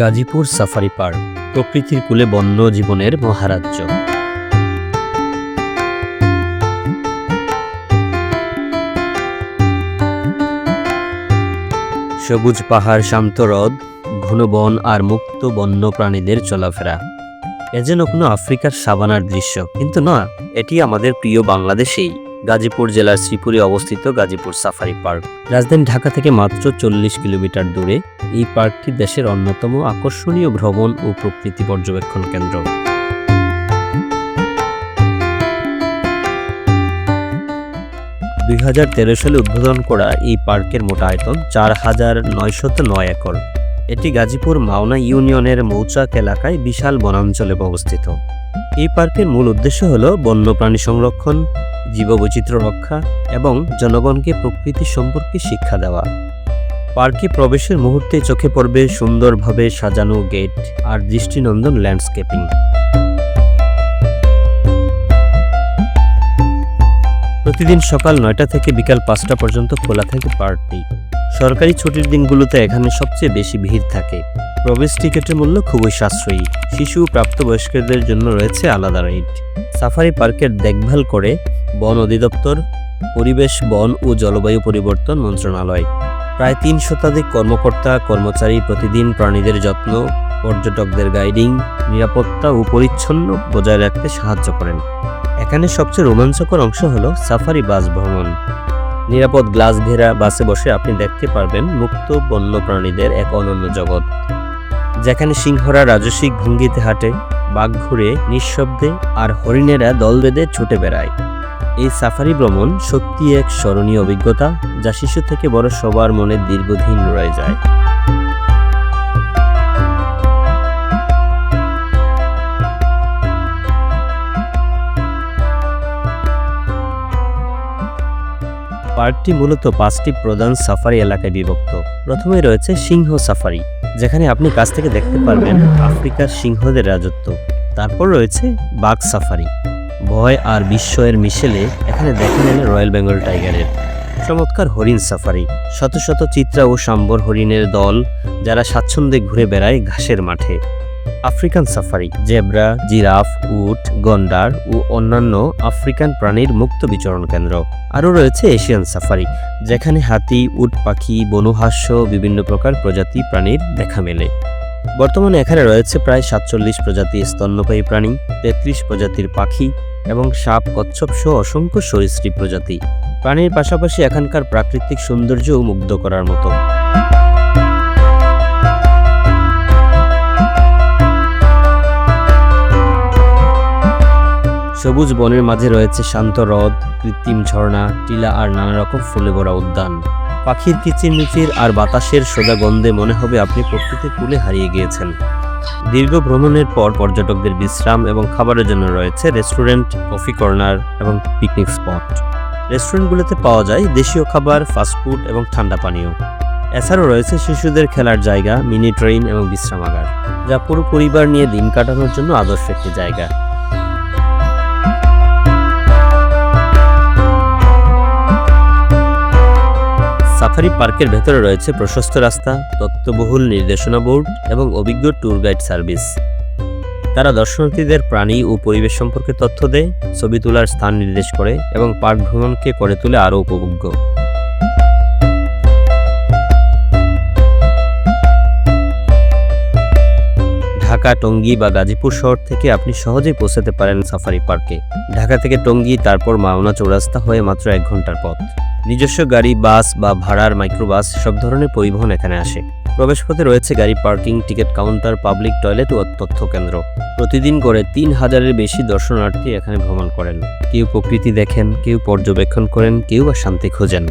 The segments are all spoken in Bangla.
গাজীপুর সাফারি পার্ক, প্রকৃতির কুলে বন্য জীবনের মহারাজ্য। সবুজ পাহাড়, শান্ত হ্রদ, ঘন বন আর মুক্ত বন্য প্রাণীদের চলাফেরা। এ যেন কোনো আফ্রিকার সাবানার দৃশ্য, কিন্তু না, এটি আমাদের প্রিয় বাংলাদেশেই। গাজীপুর জেলার শ্রীপুরে অবস্থিত গাজীপুর সাফারি পার্ক। রাজধানী ঢাকা থেকে মাত্র চল্লিশ কিলোমিটার দূরে এই পার্কটি দেশের অন্যতম আকর্ষণীয় ভ্রমণ ও প্রকৃতি পর্যবেক্ষণ কেন্দ্র। দুই হাজার তেরো সালে উদ্বোধন করা এই পার্কের মোট আয়তন চার হাজার নয়শত নয় একর। এটি গাজীপুর মাওনা ইউনিয়নের মৌচাক এলাকায় বিশাল বনাঞ্চলে অবস্থিত। এই পার্কের মূল উদ্দেশ্য হল বন্যপ্রাণী সংরক্ষণ, জীববৈচিত্র্য রক্ষা এবং জনগণকে প্রকৃতি সম্পর্কে শিক্ষা দেওয়া। পার্কে প্রবেশের মুহূর্তে চোখে পড়বে সুন্দরভাবে সাজানো গেট আর দৃষ্টিনন্দন ল্যান্ডস্কেপিং। প্রতিদিন সকাল নয়টা থেকে বিকাল পাঁচটা পর্যন্ত খোলা থাকে পার্কটি। সরকারি ছুটির দিনগুলোতে এখানে সবচেয়ে বেশি ভিড় থাকে। প্রবেশ টিকিটের মূল্য খুবই সাশ্রয়ী। শিশু প্রাপ্তবয়স্কদের জন্য রয়েছে আলাদা রাইড সাফারি পার্কের দেখভাল করে বন অধিদপ্তর, পরিবেশ, বন ও জলবায়ু পরিবর্তন মন্ত্রণালয়। প্রায় তিন শতাধিক কর্মকর্তা, কর্মচারী প্রতিদিন প্রাণীদের যত্ন, পর্যটকদের গাইডিং, নিরাপত্তা ও পরিচ্ছন্ন বজায় রাখতে সাহায্য করেন। এখানে সবচেয়ে রোমাঞ্চকর অংশ হলো সাফারি বাস ভ্রমণ। নিরাপদ গ্লাস ঘেরা বাসে বসে আপনি দেখতে পারবেন মুক্ত বন্য প্রাণীদের এক অনন্য জগৎ। যেখানে সিংহরা রাজসিক ভঙ্গিতে হাঁটে, বাঘ ঘুরে, নিঃশব্দে আর হরিণেরা দল বেঁধে ছুটে বেড়ায়। এই সাফারি ভ্রমণ সত্যি এক স্মরণীয় অভিজ্ঞতা যা শিশু থেকে বড় সবার মনে দীর্ঘদিন রয়ে যায়। পার্কটি মূলত পাঁচটি প্রধান সাফারি এলাকায় বিভক্ত। প্রথমে রয়েছে সিংহ সাফারি, যেখানে আপনি কাছ থেকে দেখতে পারবেন আফ্রিকার সিংহদের রাজত্ব। তারপর রয়েছে বাঘ সাফারি। ভয় আর বিস্ময়ের মিশেলে এখানে দেখা মেলে রয়্যাল বেঙ্গল টাইগারের। চমৎকার হরিণ সাফারি, শত শত চিত্রা ও সাম্বর হরিণের দল যারা স্বাচ্ছন্দ্যে ঘুরে বেড়ায় ঘাসের মাঠে। আফ্রিকান সাফারি, জেব্রা, জিরাফ, উট, গন্ডার ও অন্যান্য আফ্রিকান প্রাণীর মুক্ত বিচরণ কেন্দ্র। আরও রয়েছে এশিয়ান সাফারি, যেখানে হাতি, উট পাখি বনহাস্য বিভিন্ন প্রকার প্রজাতি প্রাণীর দেখা মেলে। বর্তমানে এখানে রয়েছে প্রায় সাতচল্লিশ প্রজাতির স্তন্যপায়ী প্রাণী, তেত্রিশ প্রজাতির পাখি এবং সাপ, কচ্ছপ সহ অসংখ্য সরীসৃপ প্রজাতি। প্রাণীর পাশাপাশি এখানকার প্রাকৃতিক সৌন্দর্যও মুগ্ধ করার মতো। সবুজ বনের মাঝে রয়েছে শান্ত হ্রদ, কৃত্রিম ঝর্ণা, টিলা আর নানা রকম ফুলে ভরা উদ্যান। পাখির কিচিরমিচির আর বাতাসের সোজা গন্ধে মনে হবে আপনি প্রকৃতির কুলে হারিয়ে গিয়েছেন। দীর্ঘ ভ্রমণের পর পর্যটকদের বিশ্রাম এবং খাবারের জন্য রয়েছে রেস্টুরেন্ট, কফি কর্নার এবং পিকনিক স্পট। রেস্টুরেন্টগুলোতে পাওয়া যায় দেশীয় খাবার ফাস্টফুড এবং ঠান্ডা পানীয়। এছাড়াও রয়েছে শিশুদের খেলার জায়গা, মিনি ট্রেন এবং বিশ্রামাগার, যা পুরো পরিবার নিয়ে দিন কাটানোর জন্য আদর্শ একটি জায়গা। সাফারি পার্কের ভেতরে রয়েছে প্রশস্ত রাস্তা তত্ত্ববহুল নির্দেশনা বোর্ড এবং অভিজ্ঞ ট্যুর গাইড সার্ভিস। তারা দর্শনার্থীদের প্রাণী ও পরিবেশ সম্পর্কে তথ্য দেয়, ছবি তোলার স্থান নির্দেশ করে এবং পার্ক ভ্রমণকে করে তোলে আরও উপভোগ্য। টঙ্গী বা গাজীপুর শহর থেকে আপনি সহজেই পৌঁছাতে পারেন সাফারি পার্কে। ঢাকা থেকে টঙ্গী, তারপর মাওনা চৌরাস্তা হয়ে মাত্র এক ঘণ্টার পথ। নিজস্ব গাড়ি, বাস বা ভাড়ার মাইক্রোবাস সব ধরনের পরিবহন এখানে আসে। প্রবেশপথে রয়েছে গাড়ি parking, ticket counter, public toilet ও তথ্য কেন্দ্র। প্রতিদিন করে তিন হাজারের বেশি দর্শনার্থী এখানে ভ্রমণ করেন। কেউ প্রকৃতি দেখেন, কেউ পর্যবেক্ষণ করেন, কেউ বা শান্তি খোঁজেন।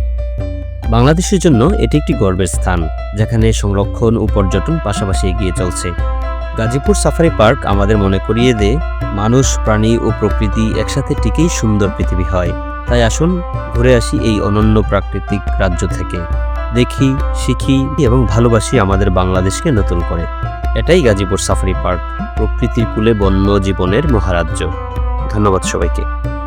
বাংলাদেশের জন্য এটি একটি গর্বের স্থান, যেখানে সংরক্ষণ ও পর্যটন পাশাপাশি এগিয়ে চলছে। গাজীপুর সাফারি পার্ক আমাদের মনে করিয়ে দেয়, মানুষ, প্রাণী ও প্রকৃতি একসাথে টিকেই সুন্দর পৃথিবী হয়। তাই আসুন, ঘুরে আসি এই অনন্য প্রাকৃতিক রাজ্য থেকে। দেখি, শিখি এবং ভালোবাসি আমাদের বাংলাদেশকে নতুন করে। এটাই গাজীপুর সাফারি পার্ক, প্রকৃতির কুলে বন্য জীবনের মহারাজ্য। ধন্যবাদ সবাইকে।